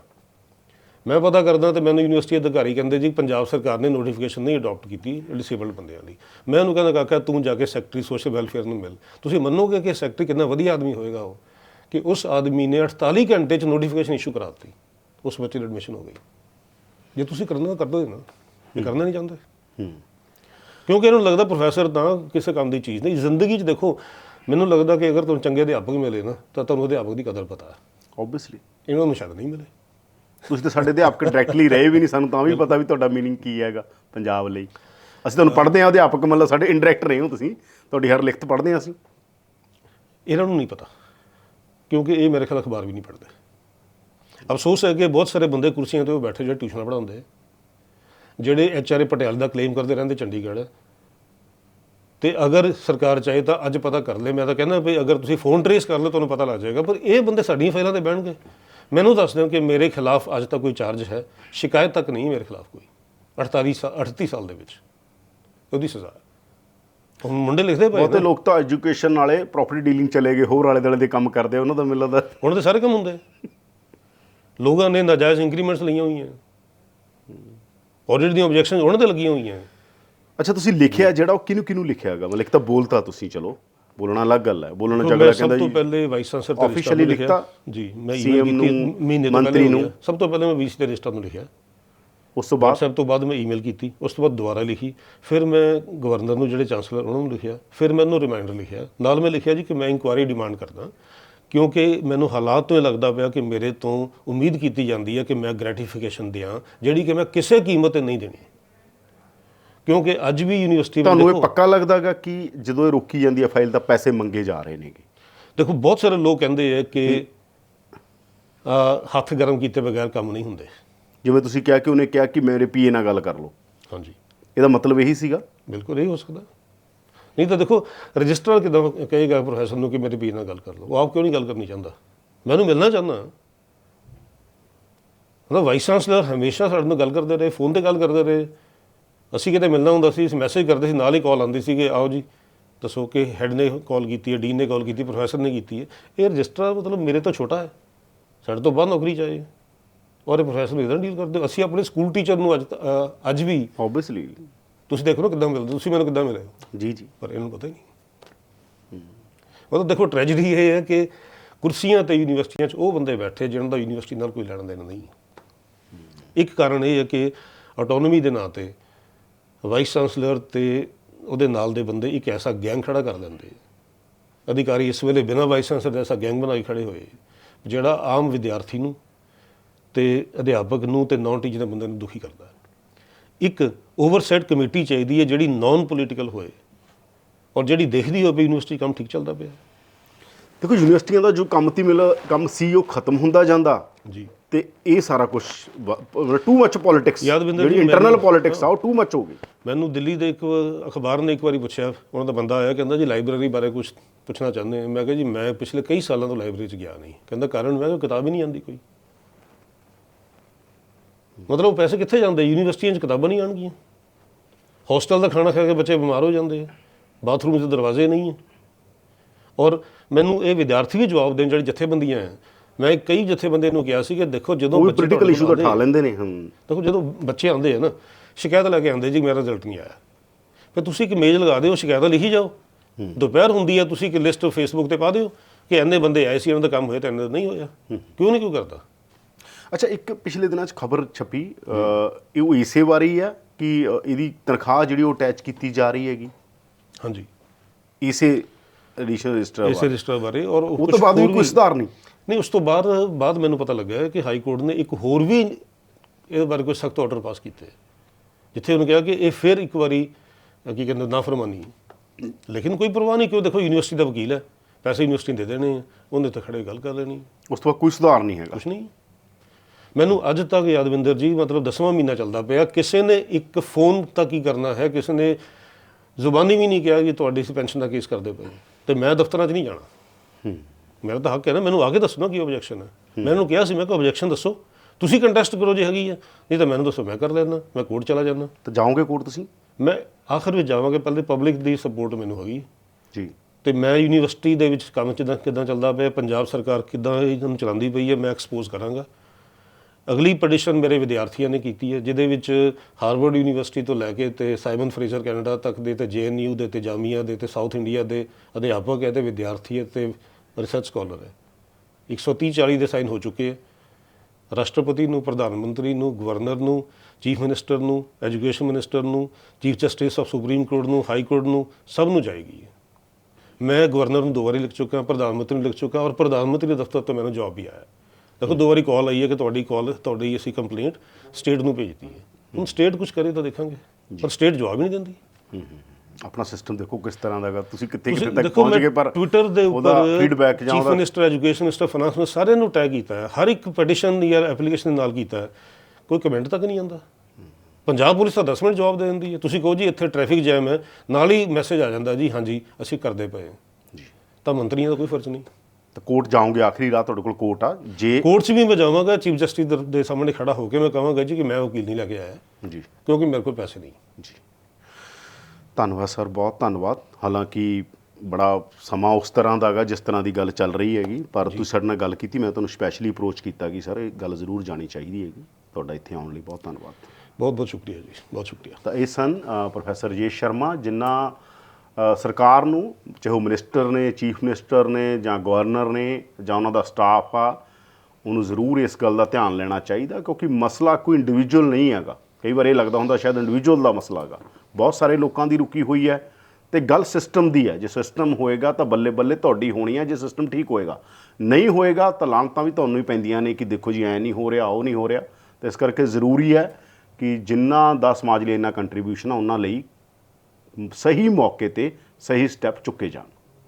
ਮੈਂ ਪਤਾ ਕਰਦਾ ਤੇ ਮੈਨੂੰ ਯੂਨੀਵਰਸਿਟੀ ਅਧਿਕਾਰੀ ਕਹਿੰਦੇ ਜੀ ਪੰਜਾਬ ਸਰਕਾਰ ਨੇ ਨੋਟੀਫਿਕੇਸ਼ਨ ਨਹੀਂ ਅਡਾਪਟ ਕੀਤੀ ਡਿਸੇਬਲਡ ਬੰਦਿਆਂ ਲਈ ਮੈਂ ਉਹਨੂੰ ਕਹਿੰਦਾ ਕਾਕਾ ਤੂੰ ਜਾ ਕੇ ਸੈਕਟਰੀ ਸੋਸ਼ਲ ਵੈਲਫੇਅਰ ਨੂੰ ਮਿਲ। ਤੁਸੀਂ ਮੰਨੋਗੇ ਕਿ ਸੈਕਟਰੀ ਕਿੰਨਾ ਵਧੀਆ ਆਦਮੀ ਹੋਏਗਾ ਉਹ? ਕਿ ਉਸ ਆਦਮੀ ਨੇ 48 ਘੰਟੇ ਚ ਨੋਟੀਫਿਕੇਸ਼ਨ ਇਸ਼ੂ ਕਰਾ ਦਿੱਤੀ ਉਸ ਬੱਚੇ ਦੀ ਐਡਮਿਸ਼ਨ ਹੋ ਗਈ। ਜੇ ਤੁਸੀਂ ਕਰਨਾ ਕਰ ਦੋ ਨਾ। ਇਹ ਕਰਨਾ ਨਹੀਂ ਚਾਹੁੰਦੇ। ਕਿਉਂਕਿ ਇਹਨੂੰ ਲੱਗਦਾ ਪ੍ਰੋਫੈਸਰ ਤਾਂ ਕਿਸੇ ਕੰਮ ਦੀ ਚੀਜ਼ ਨਹੀਂ। ਜ਼ਿੰਦਗੀ 'ਚ ਦੇਖੋ ਮੈਨੂੰ ਲੱਗਦਾ ਕਿ ਅਗਰ ਤੁਹਾਨੂੰ ਚੰਗੇ ਅਧਿਆਪਕ ਮਿਲੇ ਨਾ ਤਾਂ ਤੁਹਾਨੂੰ ਅਧਿਆਪਕ ਦੀ ਕਦਰ ਪਤਾ ਹੈ। ਆਬਵੀਅਸਲੀ ਇਹਨਾਂ ਨੂੰ ਸ਼ਾਇਦ ਨਹੀਂ ਮਿਲੇ। ਤੁਸੀਂ ਤਾਂ ਸਾਡੇ ਅਧਿਆਪਕ ਡਾਇਰੈਕਟਲੀ ਰਹੇ ਵੀ ਨਹੀਂ ਸਾਨੂੰ ਤਾਂ ਵੀ ਪਤਾ ਵੀ ਤੁਹਾਡਾ ਮੀਨਿੰਗ ਕੀ ਹੈਗਾ ਪੰਜਾਬ ਲਈ। ਅਸੀਂ ਤੁਹਾਨੂੰ ਪੜ੍ਹਦੇ ਹਾਂ ਅਧਿਆਪਕ ਮਤਲਬ ਸਾਡੇ ਇਨਡਾਇਰੈਕਟ ਰਹੇ ਹੋ ਤੁਸੀਂ ਤੁਹਾਡੀ ਹਰ ਲਿਖਤ ਪੜ੍ਹਦੇ ਹਾਂ ਅਸੀਂ। ਇਹਨਾਂ ਨੂੰ ਨਹੀਂ ਪਤਾ ਕਿਉਂਕਿ ਇਹ ਮੇਰੇ ਖਿਆਲ ਅਖਬਾਰ ਵੀ ਨਹੀਂ ਪੜ੍ਹਦੇ। ਅਫਸੋਸ ਹੈ ਕਿ ਬਹੁਤ ਸਾਰੇ ਬੰਦੇ ਕੁਰਸੀਆਂ ਤੇ ਉਹ ਬੈਠੇ ਜਿਹੜੇ ਟਿਊਸ਼ਨ ਪੜ੍ਹਾਉਂਦੇ ਜਿਹੜੇ ਐਚਆਰਏ ਪਟਿਆਲੇ ਦਾ ਕਲੇਮ ਕਰਦੇ ਰਹਿੰਦੇ ਚੰਡੀਗੜ੍ਹ। ਤੇ ਅਗਰ ਸਰਕਾਰ ਚਾਹੇ ਤਾਂ ਅੱਜ ਪਤਾ ਕਰ ਲੈ ਮੈਂ ਤਾਂ ਕਹਿੰਦਾ ਵੀ ਅਗਰ ਤੁਸੀਂ ਫੋਨ ਟਰੇਸ ਕਰ ਲਓ ਤੁਹਾਨੂੰ ਪਤਾ ਲੱਗ ਜਾਏਗਾ ਪਰ ਇਹ ਬੰਦੇ ਸਾਡੀਆਂ ਫਾਈਲਾਂ ਤੇ ਬਹਿਣਗੇ। ਮੈਨੂੰ ਦੱਸ ਦਿਓ ਕਿ ਮੇਰੇ ਖਿਲਾਫ ਅੱਜ ਤੱਕ ਕੋਈ ਚਾਰਜ ਹੈ। ਸ਼ਿਕਾਇਤ ਤੱਕ ਨਹੀਂ ਮੇਰੇ ਖਿਲਾਫ ਕੋਈ। 48 ਸਾਲ 38 ਸਾਲ ਦੇ ਵਿੱਚ। ਉਹਦੀ ਸਜ਼ਾ ਹੁਣ ਮੁੰਡੇ ਲਿਖਦੇ ਪਏ ਬਹੁਤੇ ਲੋਕ ਤਾਂ ਐਜੂਕੇਸ਼ਨ ਵਾਲੇ ਪ੍ਰਾਪਰਟੀ ਡੀਲਿੰਗ ਚਲੇ ਗਏ ਹੋਰ ਆਲੇ ਦੁਆਲੇ ਦੇ ਕੰਮ ਕਰਦੇ ਉਹਨਾਂ ਦਾ ਮਿਲਦਾ ਹੁਣ ਤਾਂ ਸਾਰੇ ਕੰਮ ਹੁੰਦੇ। ਲੋਕਾਂ ਨੇ ਨਾਜਾਇਜ਼ ਇੰਕਰੀਮੈਂਟਸ ਲਈਆਂ ਹੋਈਆਂ। ਆਡਿਟ ਦੀਆਂ ਆਬਜੈਕਸ਼ਨ ਉਹਨਾਂ ਤੇ ਲੱਗੀਆਂ ਹੋਈਆਂ। ਅੱਛਾ ਤੁਸੀਂ ਲਿਖਿਆ ਜਿਹੜਾ ਉਹ ਕਿਹਨੂੰ ਕਿਹਨੂੰ ਲਿਖਿਆ ਹੈਗਾ? ਮਤਲਬ ਇੱਕ ਤਾਂ ਬੋਲਤਾ ਤੁਸੀਂ ਚਲੋ। ਬੋਲਣਾ ਅਲੱਗ ਗੱਲ ਹੈ। ਬੋਲਣਾ ਮੈਂ ਝਗੜਾ ਸਭ ਕਹਿੰਦਾ ਤੋਂ ਜੀ ਪਹਿਲੇ ਵਾਈਸ ਚਾਂਸਲਰ ਤੇ ਲਿਖਿਆ। ਲਿਖਤਾ? ਜੀ ਮੈਂ ਈਮੇਲ ਕੀਤੀ ਮਹੀਨੇ ਤੋਂ ਮੰਤਰੀ ਨੂੰ? ਸਭ ਤੋਂ ਪਹਿਲੇ ਮੈਂ ਵੀਸੀ ਦੇ ਰਜਿਸਟਰ ਨੂੰ ਲਿਖਿਆ। ਉਸ ਤੋਂ ਬਾਅਦ? WhatsApp ਤੋਂ ਬਾਅਦ ਮੈਂ ਈਮੇਲ ਕੀਤੀ ਉਸ ਤੋਂ ਬਾਅਦ ਦੁਬਾਰਾ ਲਿਖੀ। ਫਿਰ ਮੈਂ ਗਵਰਨਰ ਨੂੰ ਜਿਹੜੇ ਚਾਂਸਲਰ ਉਹਨਾਂ ਨੂੰ ਲਿਖਿਆ। ਫਿਰ ਮੈਨੂੰ ਰਿਮਾਈਂਡਰ ਲਿਖਿਆ। ਨਾਲ ਮੈਂ ਲਿਖਿਆ ਜੀ ਕਿ ਮੈਂ ਇਨਕੁਆਇਰੀ ਡਿਮਾਂਡ ਕਰਦਾ। ਕਿਉਂਕਿ ਮੈਨੂੰ ਹਾਲਾਤ ਤੋਂ ਇਹ ਲੱਗਦਾ ਪਿਆ ਕਿ ਮੇਰੇ ਤੋਂ ਉਮੀਦ ਕੀਤੀ ਜਾਂਦੀ ਹੈ ਕਿ ਮੈਂ ਗ੍ਰੈਟੀਫਿਕੇਸ਼ਨ ਦਿਆਂ ਜਿਹੜੀ ਕਿ ਮੈਂ ਕਿਸੇ ਕੀਮਤ ਤੇ ਨਹੀਂ ਦੇਣੀ। ਕਿਉਂਕਿ ਅੱਜ ਵੀ ਯੂਨੀਵਰਸਿਟੀ ਵਿੱਚ ਤੁਹਾਨੂੰ ਇਹ ਦੇਖੋ- ਪੱਕਾ ਲੱਗਦਾਗਾ ਕਿ ਜਦੋਂ ਇਹ ਰੋਕੀ ਜਾਂਦੀ ਹੈ ਫਾਈਲ ਤਾਂ ਪੈਸੇ ਮੰਗੇ ਜਾ ਰਹੇ ਨੇਗੇ? ਦੇਖੋ ਬਹੁਤ ਸਾਰੇ ਲੋਕ ਕਹਿੰਦੇ ਆ ਕਿ ਹੱਥ ਗਰਮ ਕੀਤੇ ਬਗੈਰ ਕੰਮ ਨਹੀਂ ਹੁੰਦੇ। ਜਿਵੇਂ ਤੁਸੀਂ ਕਿਹਾ ਕਿ ਉਹਨੇ ਕਿਹਾ ਕਿ ਮੇਰੇ ਪੀਏ ਨਾਲ ਗੱਲ ਕਰ ਲਓ। ਹਾਂਜੀ। ਇਹਦਾ ਮਤਲਬ ਇਹੀ ਸੀਗਾ? ਬਿਲਕੁਲ ਇਹ ਹੋ ਸਕਦਾ। ਨਹੀਂ ਤਾਂ ਦੇਖੋ ਰਜਿਸਟਰ ਕਿਦਾਂ ਕਹੇਗਾ ਪ੍ਰੋਫੈਸਰ ਨੂੰ ਕਿ ਮੇਰੇ ਵੀਰ ਨਾਲ ਗੱਲ ਕਰ ਲਓ? ਉਹ ਆਪ ਕਿਉਂ ਨਹੀਂ ਗੱਲ ਕਰਨੀ ਚਾਹੁੰਦਾ? ਮੈਂ ਉਹਨੂੰ ਮਿਲਣਾ ਚਾਹੁੰਦਾ ਮਤਲਬ ਵਾਈਸ ਚਾਂਸਲਰ ਹਮੇਸ਼ਾ ਸਾਡੇ ਨਾਲ ਗੱਲ ਕਰਦੇ ਰਹੇ ਫੋਨ ਤੇ ਗੱਲ ਕਰਦੇ ਰਹੇ। ਅਸੀਂ ਕਿਤੇ ਮਿਲਣਾ ਹੁੰਦਾ ਸੀ ਮੈਸੇਜ ਕਰਦੇ ਸੀ ਨਾਲ ਹੀ ਕਾਲ ਆਉਂਦੀ ਸੀ ਕਿ ਆਓ ਜੀ ਦੱਸੋ ਕਿ ਹੈੱਡ ਨੇ ਕਾਲ ਕੀਤੀ ਹੈ ਡੀਨ ਨੇ ਕਾਲ ਕੀਤੀ ਪ੍ਰੋਫੈਸਰ ਨੇ ਕੀਤੀ ਹੈ। ਇਹ ਰਜਿਸਟਰ ਮਤਲਬ ਮੇਰੇ ਤੋਂ ਛੋਟਾ ਹੈ। ਸਾਡੇ ਤੋਂ ਬਾਅਦ ਨੌਕਰੀ ਚਾਹੀਏ ਔਰ ਇਹ ਪ੍ਰੋਫੈਸਰ ਨੂੰ ਇਦਾਂ ਡੀਲ ਕਰਦੇ। ਅਸੀਂ ਆਪਣੇ ਸਕੂਲ ਟੀਚਰ ਨੂੰ ਅੱਜ ਤ- ਅੱਜ ਵੀ ਆਬਵੀਅਸਲੀ ਤੁਸੀਂ ਦੇਖੋ ਨਾ ਕਿੱਦਾਂ ਮਿਲਦੇ ਤੁਸੀਂ ਮੈਨੂੰ ਕਿੱਦਾਂ ਮਿਲੇ? ਜੀ ਜੀ। ਪਰ ਇਹਨੂੰ ਪਤਾ ਹੀ ਨਹੀਂ। ਮਤਲਬ ਦੇਖੋ ਟ੍ਰੈਜਡੀ ਇਹ ਹੈ ਕਿ ਕੁਰਸੀਆਂ ਤੇ ਯੂਨੀਵਰਸਿਟੀਆਂ 'ਚ ਉਹ ਬੰਦੇ ਬੈਠੇ ਜਿਹਨਾਂ ਦਾ ਯੂਨੀਵਰਸਿਟੀ ਨਾਲ ਕੋਈ ਲੈਣਾ ਦੇਣਾ ਨਹੀਂ ਇੱਕ ਕਾਰਨ ਇਹ ਹੈ ਕਿ ਆਟੋਨੋਮੀ ਦੇ ਨਾਂ ਤੇ ਵਾਈਸ ਚਾਂਸਲਰ ਤੇ ਉਹਦੇ ਨਾਲ ਦੇ ਬੰਦੇ ਇੱਕ ਐਸਾ ਗੈਂਗ ਖੜਾ ਕਰ ਲੈਂਦੇ ਅਧਿਕਾਰੀ ਇਸ ਵੇਲੇ ਬਿਨਾਂ ਵਾਈਸ ਚਾਂਸਲਰ ਦੇ ਐਸਾ ਗੈਂਗ ਬਣਾਈ ਖੜੇ ਹੋਏ। ਜਿਹੜਾ ਆਮ ਵਿਦਿਆਰਥੀ ਨੂੰ ਤੇ ਅਧਿਆਪਕ ਨੂੰ ਤੇ ਨਾਨ ਟੀਚਰ ਦੇ ਬੰਦੇ ਨੂੰ ਦੁਖੀ ਕਰਦਾ ਹੈ। ਇੱਕ ਓਵਰਸੈਟ ਕਮੇਟੀ ਚਾਹੀਦੀ ਹੈ ਜਿਹੜੀ ਨਾਨ ਪੋਲੀਟੀਕਲ ਹੋਏ। ਔਰ ਜਿਹੜੀ ਦੇਖਦੀ ਹੋਵੇ ਯੂਨੀਵਰਸਿਟੀ ਕੰਮ ਠੀਕ ਚੱਲਦਾ ਪਿਆ। ਦੇਖੋ ਯੂਨੀਵਰਸਿਟੀਆਂ ਦਾ ਜੋ ਕੰਮ ਤੀ ਮਿਲ ਕੰਮ ਸੀ ਉਹ ਖਤਮ ਹੁੰਦਾ ਜਾਂਦਾ। ਜੀ। ਤੇ ਇਹ ਸਾਰਾ ਕੁਝ ਟੂ ਮੱਚ ਪੋਲਿਟਿਕਸ ਜਿਹੜੀ ਇੰਟਰਨਲ ਪੋਲਿਟਿਕਸ ਆ ਉਹ ਟੂ ਮੱਚ ਹੋ ਗਈ। ਮੈਨੂੰ ਦਿੱਲੀ ਦੇ ਇੱਕ ਅਖਬਾਰ ਨੇ ਇੱਕ ਵਾਰੀ ਪੁੱਛਿਆ ਉਹਨਾਂ ਦਾ ਬੰਦਾ ਆਇਆ ਕਹਿੰਦਾ ਜੀ ਲਾਇਬ੍ਰੇਰੀ ਬਾਰੇ ਕੁਝ ਪੁੱਛਣਾ ਚਾਹੁੰਦੇ ਹਾਂ। ਮੈਂ ਕਿਹਾ ਜੀ ਮੈਂ ਪਿਛਲੇ ਕਈ ਸਾਲਾਂ ਤੋਂ ਲਾਇਬ੍ਰੇਰੀ 'ਚ ਗਿਆ ਨਹੀਂ। ਕਹਿੰਦਾ ਕਾਰਨ ਮੈਂ ਕਿਤਾਬ ਹੀ ਨਹੀਂ ਆਉਂਦੀ ਕੋਈ। ਮਤਲਬ ਉਹ ਪੈਸੇ ਕਿੱਥੇ ਜਾਂਦੇ? ਯੂਨੀਵਰਸਿਟੀਆਂ 'ਚ ਕਿਤਾਬਾਂ ਨਹੀਂ ਆਉਣਗੀਆਂ। ਹੋਸਟਲ ਦਾ ਖਾਣਾ ਖਾ ਕੇ ਬੱਚੇ ਬਿਮਾਰ ਹੋ ਜਾਂਦੇ ਆ। ਬਾਥਰੂਮ 'ਚ ਦਰਵਾਜ਼ੇ ਨਹੀਂ ਹੈ ਔਰ ਮੈਨੂੰ ਇਹ ਵਿਦਿਆਰਥੀ ਵੀ ਜਵਾਬ ਦੇਣ ਜਿਹੜੀ ਜਥੇਬੰਦੀਆਂ ਹੈ ਮੈਂ ਕਈ ਜਥੇਬੰਦੇ ਨੂੰ ਕਿਹਾ ਸੀ ਕਿ ਦੇਖੋ ਜਦੋਂ ਬੱਚੇ ਪੋਲੀਟੀਕਲ ਇਸ਼ੂ ਤਾਂ ਠਾ ਲੈਂਦੇ ਨੇ ਹਮ। ਦੇਖੋ ਜਦੋਂ ਬੱਚੇ ਆਉਂਦੇ ਆ ਨਾ ਸ਼ਿਕਾਇਤ ਲੈ ਕੇ ਆਉਂਦੇ ਜੀ ਮੇਰਾ ਰਿਜ਼ਲਟ ਨਹੀਂ ਆਇਆ। ਫਿਰ ਤੁਸੀਂ ਇੱਕ ਮੇਜ ਲਗਾ ਦਿਓ ਸ਼ਿਕਾਇਤਾਂ ਲਿਖੀ ਜਾਓ। ਦੁਪਹਿਰ ਹੁੰਦੀ ਹੈ ਤੁਸੀਂ ਇੱਕ ਲਿਸਟ ਫੇਸਬੁੱਕ ਤੇ ਪਾ ਦਿਓ ਕਿ ਇੰਨੇ ਬੰਦੇ ਆਏ ਸੀ ਇਹਨਾਂ ਦਾ ਕੰਮ ਹੋਇਆ ਤੇ ਇਹਨਾਂ ਦਾ ਨਹੀਂ ਹੋਇਆ। ਕਿਉਂ ਨਹੀਂ ਕਿਉਂ ਕਰਦਾ? ਅੱਛਾ ਇੱਕ ਪਿਛਲੇ ਦਿਨਾਂ 'ਚ ਖਬਰ ਛਪੀ ਇਹ ਉਹ ਇਸੇ ਵਾਰੀ ਆ ਕਿ ਇਹਦੀ ਤਨਖਾਹ ਜਿਹੜੀ ਉਹ ਅਟੈਚ ਕੀਤੀ ਜਾ ਰਹੀ ਹੈਗੀ? ਹਾਂਜੀ। ਇਸੇ ਐਡੀਸ਼ਨਲ ਰਜਿਸਟਰ ਇਸੇ ਰਜਿਸਟਰ ਬਾਰੇ ਔਰ ਉਹ ਤੋਂ ਬਾਅਦ ਵੀ ਕੋਈ ਸੁਧਾਰ ਨਹੀਂ। ਨਹੀਂ ਉਸ ਤੋਂ ਬਾਅਦ ਬਾਅਦ ਮੈਨੂੰ ਪਤਾ ਲੱਗਾ ਕਿ ਹਾਈ ਕੋਰਟ ਨੇ ਇੱਕ ਹੋਰ ਵੀ ਇਹਦੇ ਬਾਰੇ ਕੋਈ ਸਖਤ ਆਰਡਰ ਪਾਸ ਕੀਤੇ। ਜਿੱਥੇ ਉਹਨੇ ਕਿਹਾ ਕਿ ਇਹ ਫਿਰ ਇੱਕ ਵਾਰੀ ਕੀ ਕਹਿੰਦੇ ਨਾਫਰਮਾਨੀ। ਹੈ ਲੇਕਿਨ ਕੋਈ ਪਰਵਾਹ ਨਹੀਂ ਕਿਉਂ ਦੇਖੋ ਯੂਨੀਵਰਸਿਟੀ ਦਾ ਵਕੀਲ ਹੈ ਪੈਸੇ ਯੂਨੀਵਰਸਿਟੀ ਨੇ ਦੇ ਦੇਣੇ ਆ ਉਹਦੇ ਤੇ ਖੜੇ ਗੱਲ ਕਰ ਲੈਣੀ। ਉਸ ਤੋਂ ਬਾਅਦ ਕੋਈ ਸੁਧਾਰ ਨਹੀਂ ਹੈਗਾ। ਕੁਛ ਨਹੀਂ। ਮੈਨੂੰ ਅੱਜ ਤੱਕ ਯਾਦਵਿੰਦਰ ਜੀ ਮਤਲਬ ਦਸਵਾਂ ਮਹੀਨਾ ਚੱਲਦਾ ਪਿਆ ਕਿਸੇ ਨੇ ਇੱਕ ਫੋਨ ਤੱਕ ਹੀ ਕਰਨਾ ਹੈ ਕਿਸੇ ਨੇ ਜ਼ੁਬਾਨੀ ਵੀ ਨਹੀਂ ਕਿਹਾ ਕਿ ਤੁਹਾਡੀ ਪੈਨਸ਼ਨ ਦਾ ਕੇਸ ਕਰਦੇ ਪਏ। ਤੇ ਮੈਂ ਦਫ਼ਤਰਾਂ 'ਚ ਨਹੀਂ ਜਾਣਾ। ਹੂੰ। ਮੇਰਾ ਤਾਂ ਹੱਕ ਹੈ ਨਾ ਮੈਨੂੰ ਆ ਕੇ ਦੱਸੋ ਨਾ ਕੀ ਆਬਜੈਕਸ਼ਨ ਹੈ। ਮੈਂ ਉਹਨੂੰ ਕਿਹਾ ਸੀ ਮੈਂ ਕਿਹਾ ਆਬਜੈਕਸ਼ਨ ਦੱਸੋ। ਤੁਸੀਂ ਕੰਟੈਸਟ ਕਰੋ ਜੇ ਹੈਗੀ ਹੈ। ਨਹੀਂ ਤਾਂ ਮੈਨੂੰ ਦੱਸੋ ਮੈਂ ਕਰ ਲੈਣਾ ਮੈਂ ਕੋਰਟ ਚਲਾ ਜਾਣਾ ਤਾਂ ਜਾਓਗੇ ਕੋਰਟ ਤੁਸੀਂ? ਮੈਂ ਆਖਰ ਵਿੱਚ ਜਾਵਾਂਗੇ ਪਹਿਲੇ ਪਬਲਿਕ ਦੀ ਸਪੋਰਟ ਮੈਨੂੰ ਹੈਗੀ ਜੀ। ਤੇ ਮੈਂ ਯੂਨੀਵਰਸਿਟੀ ਦੇ ਵਿੱਚ ਕੰਮ ਕਿਦਾਂ ਕਿਦਾਂ ਚੱਲਦਾ ਪਿਆ ਪੰਜਾਬ ਸਰਕਾਰ ਕਿਦਾਂ ਇਹਨੂੰ ਚਲਾਉਂਦੀ ਪਈ ਹੈ ਮੈਂ ਐਕਸਪੋਜ਼ ਕਰਾਂਗਾ। ਅਗਲੀ ਪਟੀਸ਼ਨ ਮੇਰੇ ਵਿਦਿਆਰਥੀਆਂ ਨੇ ਕੀਤੀ ਹੈ ਜਿਹਦੇ ਵਿੱਚ ਹਾਰਵਰਡ ਯੂਨੀਵਰਸਿਟੀ ਤੋਂ ਲੈ ਕੇ ਤੇ ਸਾਈਮਨ ਫਰੇਜ਼ਰ ਕੈਨੇਡਾ ਤੱਕ ਦੇ ਤੇ ਜੇਐਨਯੂ ਦੇ ਤੇ ਜਾਮੀਆ ਦੇ ਤੇ ਸਾਊਥ ਇੰਡੀਆ ਦੇ ਅਧਿਆਪਕ ਹੈ ਤੇ ਵਿਦਿਆਰਥੀ ਹੈ ਤੇ ਰਿਸਰਚ ਸਕਾਲਰ ਹੈ। 130 40 ਦੇ ਸਾਈਨ ਹੋ ਚੁੱਕੇ ਹੈ। ਰਾਸ਼ਟਰਪਤੀ ਨੂੰ ਪ੍ਰਧਾਨ ਮੰਤਰੀ ਨੂੰ ਗਵਰਨਰ ਨੂੰ ਚੀਫ ਮਿਨਿਸਟਰ ਨੂੰ ਐਜੂਕੇਸ਼ਨ ਮਿਨਿਸਟਰ ਨੂੰ chief justice of supreme court ਨੂੰ ਹਾਈ ਕੋਰਟ ਨੂੰ ਸਭ ਨੂੰ ਜਾਏਗੀ। ਮੈਂ ਗਵਰਨਰ ਨੂੰ ਦੋ ਵਾਰੀ ਲਿਖ ਚੁੱਕਾ ਪ੍ਰਧਾਨ ਮੰਤਰੀ ਨੂੰ ਲਿਖ ਚੁੱਕਾ ਔਰ ਪ੍ਰਧਾਨ ਮੰਤਰੀ ਦਫ਼ਤਰ ਤੋਂ ਮੈਨੂੰ ਜਵਾਬ ਵੀ ਆਇਆ। ਦੇਖੋ ਦੋ ਵਾਰੀ ਕਾਲ ਆਈ ਹੈ ਕਿ ਤੁਹਾਡੀ ਕਾਲ ਤੁਹਾਡੀ ਅਸੀਂ ਕੰਪਲੇਂਟ ਸਟੇਟ ਨੂੰ ਭੇਜਤੀ ਹੈ। ਹੁਣ ਸਟੇਟ ਕੁਝ ਕਰੇ ਤਾਂ ਦੇਖਾਂਗੇ। ਪਰ ਸਟੇਟ ਜਵਾਬ ਹੀ ਨਹੀਂ ਦਿੰਦੀ। ਆਪਣਾ ਸਿਸਟਮ ਦੇਖੋ ਕਿਸ ਤਰ੍ਹਾਂ ਦਾ ਹੈਗਾ। ਤੁਸੀਂ ਕਿੱਥੇ ਕਿੱਥੇ ਤੱਕ ਪਹੁੰਚ ਗਏ ਪਰ ਟਵਿੱਟਰ ਦੇ ਉੱਪਰ ਫੀਡਬੈਕ ਜਾਂ chief minister education minister finance ਨੇ ਸਾਰਿਆਂ ਨੂੰ ਟੈਗ ਕੀਤਾ ਹੈ। ਹਰ ਇੱਕ ਪਟੀਸ਼ਨ ਜਾਂ ਐਪਲੀਕੇਸ਼ਨ ਨਾਲ ਕੀਤਾ ਹੈ। ਕੋਈ ਕਮੈਂਟ ਤੱਕ ਨਹੀਂ ਆਉਂਦਾ। ਪੰਜਾਬ ਪੁਲਿਸ ਤਾਂ 10 ਮਿੰਟ ਜਵਾਬ ਦੇ ਦਿੰਦੀ ਹੈ। ਤੁਸੀਂ ਕਹੋ ਜੀ ਇੱਥੇ ਟ੍ਰੈਫਿਕ ਜੈਮ ਹੈ। ਨਾਲ ਹੀ ਮੈਸੇਜ ਆ ਜਾਂਦਾ ਜੀ ਹਾਂਜੀ ਅਸੀਂ ਕਰਦੇ ਪਏ ਜੀ। ਤਾਂ ਮੰਤਰੀਆਂ ਦਾ ਕੋਈ ਫਰਜ਼ ਨਹੀਂ। ਤਾਂ ਕੋਰਟ ਜਾਓਗੇ ਆਖਰੀ ਰਾਤ ਤੁਹਾਡੇ ਕੋਲ ਕੋਰਟ ਆ। ਜੇ ਕੋਰਟ 'ਚ ਵੀ ਮੈਂ ਜਾਵਾਂਗਾ ਚੀਫ ਜਸਟਿਸ ਦੇ- ਦੇ ਸਾਹਮਣੇ ਖੜਾ ਹੋ ਕੇ ਮੈਂ ਕਹਾਂਗਾ ਜੀ ਕਿ ਮੈਂ ਵਕੀਲ ਨਹੀਂ ਲੈ ਕੇ ਆਇਆ। ਜੀ। ਕਿਉਂਕਿ ਮੇਰੇ ਕੋਲ ਪੈਸੇ ਨਹੀਂ। ਜੀ। ਧੰਨਵਾਦ ਸਰ ਬਹੁਤ ਧੰਨਵਾਦ। ਹਾਲਾਂਕਿ ਬੜਾ ਸਮਾਂ ਉਸ ਤਰ੍ਹਾਂ ਦਾ ਹੈਗਾ ਜਿਸ ਤਰ੍ਹਾਂ ਦੀ ਗੱਲ ਚੱਲ ਰਹੀ ਹੈਗੀ ਪਰ ਤੁਸੀਂ ਸਾਡੇ ਨਾਲ ਗੱਲ ਕੀਤੀ ਮੈਂ ਤੁਹਾਨੂੰ ਸਪੈਸ਼ਲੀ ਅਪਰੋਚ ਕੀਤਾ ਕਿ ਸਰ ਇਹ ਗੱਲ ਜ਼ਰੂਰ ਜਾਣੀ ਚਾਹੀਦੀ ਹੈਗੀ। ਤੁਹਾਡਾ ਇੱਥੇ ਆਉਣ ਲਈ ਬਹੁਤ ਧੰਨਵਾਦ। ਬਹੁਤ ਬਹੁਤ ਸ਼ੁਕਰੀਆ ਜੀ ਬਹੁਤ ਸ਼ੁਕਰੀਆ। ਤਾਂ ਇਹ ਸਨ ਪ੍ਰੋਫੈਸਰ ਰਜੇਸ਼ ਸ਼ਰਮਾ ਜਿਨ੍ਹਾਂ ਸਰਕਾਰ ਨੂੰ ਚਾਹੇ ਉਹ ਮਿਨਿਸਟਰ ਨੇ ਚੀਫ ਮਿਨਿਸਟਰ ਨੇ ਜਾਂ ਗਵਰਨਰ ਨੇ ਜਾਂ ਉਹਨਾਂ ਦਾ ਸਟਾਫ ਆ ਉਹਨੂੰ ਜ਼ਰੂਰ ਇਸ ਗੱਲ ਦਾ ਧਿਆਨ ਲੈਣਾ ਚਾਹੀਦਾ ਕਿਉਂਕਿ ਮਸਲਾ ਕੋਈ ਇੰਡੀਵਿਜੂਅਲ ਨਹੀਂ ਹੈਗਾ। ਕਈ ਵਾਰ ਇਹ ਲੱਗਦਾ ਹੁੰਦਾ ਸ਼ਾਇਦ ਇੰਡੀਵਿਜੂਅਲ ਦਾ ਮਸਲਾ ਹੈਗਾ। ਬਹੁਤ ਸਾਰੇ ਲੋਕਾਂ ਦੀ ਰੁਕੀ ਹੋਈ ਹੈ ਤੇ ਗੱਲ ਸਿਸਟਮ ਦੀ ਹੈ। ਜੇ ਸਿਸਟਮ ਹੋਏਗਾ ਤਾਂ ਬੱਲੇ ਬੱਲੇ ਤੁਹਾਡੀ ਹੋਣੀ ਹੈ, ਜੇ ਸਿਸਟਮ ਠੀਕ ਹੋਏਗਾ। ਨਹੀਂ ਹੋਏਗਾ ਤਾਂ ਲਾਂਤਾਂ ਵੀ ਤੁਹਾਨੂੰ ਹੀ ਪੈਂਦੀਆਂ ਨੇ ਕਿ ਦੇਖੋ ਜੀ, ਐ ਨਹੀਂ ਹੋ ਰਿਹਾ, ਉਹ ਨਹੀਂ ਹੋ ਰਿਹਾ। ਤੇ ਇਸ ਕਰਕੇ ਜ਼ਰੂਰੀ ਹੈ ਕਿ ਜਿਨ੍ਹਾਂ ਦਾ ਸਮਾਜ ਲਈ ਇੰਨਾ ਕੰਟਰੀਬਿਊਸ਼ਨ ਆ, ਉਹਨਾਂ ਲਈ ਸਹੀ ਮੌਕੇ ਤੇ ਸਹੀ ਸਟੈਪ ਚੁੱਕੇ ਜਾਣ।